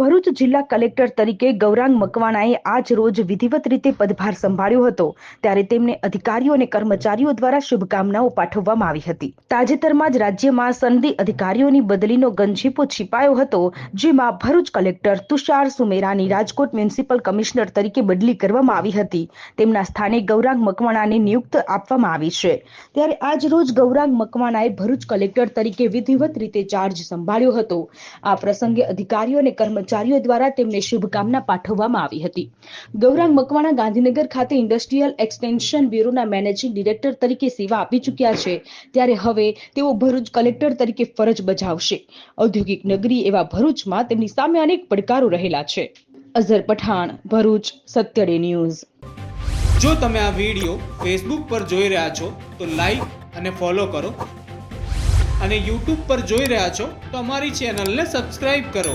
ભરૂચ જિલ્લા કલેક્ટર તરીકે ગૌરાંગ મકવાણાએ આજ રોજ વિધિવત રીતે પદભાર સંભાળ્યો હતો. ત્યારે તેમને અધિકારીઓ અને કર્મચારીઓ દ્વારા શુભકામનાઓ પાઠવવામાં આવી હતી. તાજેતરમાં જ રાજ્યમાં સનદી અધિકારીઓની બદલીનો ગંજીપો છીપાયો હતો, જેમાં ભરૂચ કલેક્ટર તુષાર સુમેરાની રાજકોટ મ્યુનિસિપલ કમિશનર તરીકે બદલી કરવામાં આવી હતી. તેમના સ્થાને ગૌરાંગ મકવાણાને નિયુક્ત આપવામાં આવી છે. ત્યારે આજ રોજ ગૌરાંગ મકવાણાએ ભરૂચ કલેક્ટર તરીકે વિધિવત રીતે ચાર્જ સંભાળ્યો હતો. આ પ્રસંગે અધિકારીઓ અને કર્મચારીઓ દ્વારા તેમને શુભકામના પાઠવવામાં આવી હતી. ગૌરાંગ મકવાણા ગાંધીનગર ખાતે ઇન્ડસ્ટ્રીયલ એક્સટેન્શન બ્યુરોના મેનેજિંગ ડિરેક્ટર તરીકે સેવા આપી ચૂક્યા છે. ત્યારે હવે તેઓ ભરૂચ કલેક્ટર તરીકે ફરજ બજાવશે. ઔદ્યોગિક નગરી એવા ભરૂચમાં તેમની સામે અનેક પડકારો રહેલા છે. અઝર પઠાણ, ભરૂચ, સત્યડે ન્યૂઝ. જો તમે આ વીડિયો ફેસબુક પર જોઈ રહ્યા છો, તો લાઈક અને ફોલો કરો. અને યુટ્યુબ પર જોઈ રહ્યા છો, તો અમારી ચેનલને સબસ્ક્રાઈબ કરો.